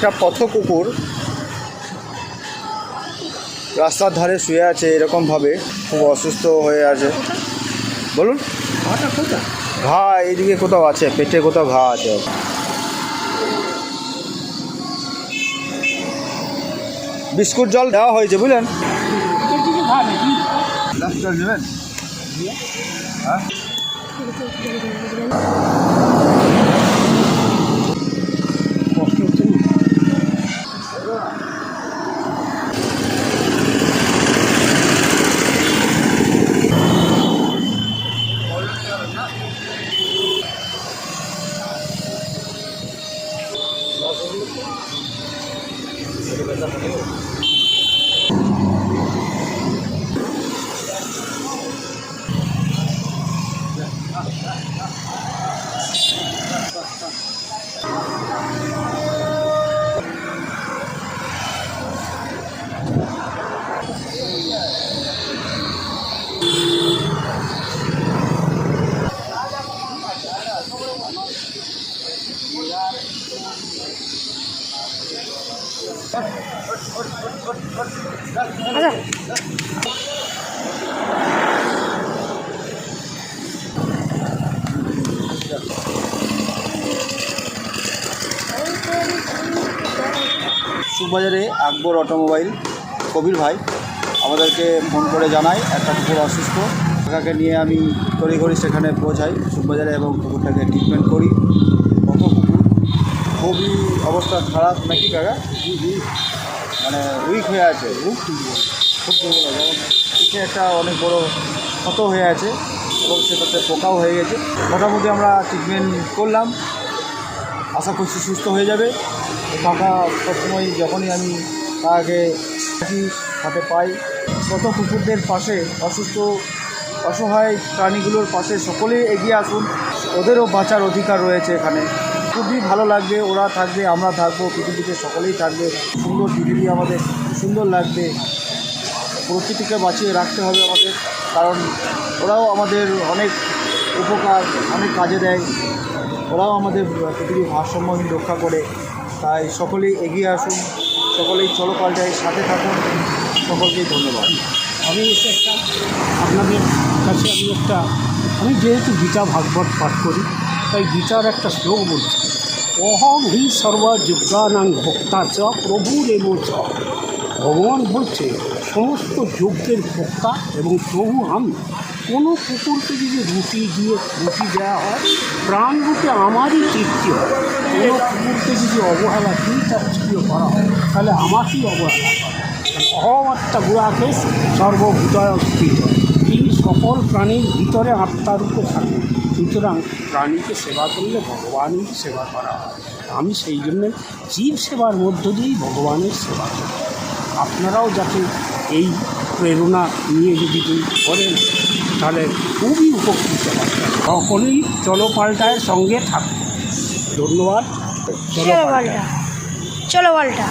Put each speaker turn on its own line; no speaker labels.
একটা পথ কুকুর রাস্তার ধারে শুয়ে আছে এরকমভাবে খুব অসুস্থ হয়ে আছে। বলুন। ঘা এইদিকে কোথাও আছে পেটে কোথাও ঘা আছে। বিস্কুট জল দেওয়া হয়েছে বুঝলেন? জল নেবেন? হ্যাঁ।
Yeah.
সুখবাজারে আকবর অটোমোবাইল। কবির ভাই, আমাদেরকে ফোন করে জানায় একটা কুকুর অসুস্থ। কাকাকে নিয়ে আমি তড়িঘড়ি সেখানে পৌঁছাই সুখবাজারে এবং কুকুরটাকে ট্রিটমেন্ট করি। খুবই অবস্থা খারাপ নাকি কাকা? মানে উইক হয়ে আছে। খুব দুর্বল। পিঠে একটা অনেক বড় ক্ষত হয়ে আছে এবং সেটাতে পোকাও হয়ে গেছে। মোটামুটি আমরা ট্রিটমেন্ট করলাম। আশা করছি সুস্থ হয়ে যাবে। কাকা সবসময় যখনই আমি তাকে হাতে পাই কত কুকুরদের পাশে অসুস্থ অসহায় প্রাণীগুলোর পাশে সকলেই এগিয়ে আসুন। ওদেরও বাঁচার অধিকার রয়েছে এখানে। খুবই ভালো লাগবে, ওরা থাকবে, আমরা থাকব, পৃথিবীতে সকলেই থাকবে, সুন্দর পৃথিবী আমাদের, সুন্দর লাগবে। প্রকৃতিকে বাঁচিয়ে রাখতে হবে আমাদের, কারণ ওরাও আমাদের অনেক উপকার, অনেক কাজে দেয়। ওরাও আমাদের পৃথিবীর ভারসাম্যহীন রক্ষা করে। তাই সকলেই এগিয়ে আসুন, সকলেই চলো পাল্টাই সাথে থাকুন। সকলকেই ধন্যবাদ।
আমি একটা আপনাদের কাছে আমি একটা আমি যেহেতু গীতা ভাগবত পাঠ করি তাই গীতার একটা শ্লোক বলছি অহম হি সর্বযুগানাং ভোক্তা চ প্রভু রেব চ। ভগবান বলছে, সমস্ত যজ্ঞের ভোক্তা এবং প্রভু আমি। কোনো কুকুরকে যদি রুটি দিয়ে রুটি দেওয়া হয়, প্রাণ রূপে আমারই তৃপ্তি হয়। কোনো কুকুরকে যদি অবহেলা কীর্তিয় করা হয়, তাহলে আমাকেই অবহেলা করা। হয় অহমাত্মা গুড়াকেশ সর্বভূতয় স্থিত সকল প্রাণীর ভিতরে আত্মার আত্মারূপে থাকে। সুতরাং প্রাণীকে সেবা করলে ভগবানই সেবা করা হয়। আমি সেই জন্য জীব সেবার মধ্য দিয়েই ভগবানের সেবা করি। আপনারাও যাতে এই প্রেরণা নিয়ে যদি করেন, তাহলে খুবই উপকৃত হয় সকলেই চলো পাল্টায়ের সঙ্গে থাকুন। ধন্যবাদ। চলো
পাল্টা। চলো পাল্টা।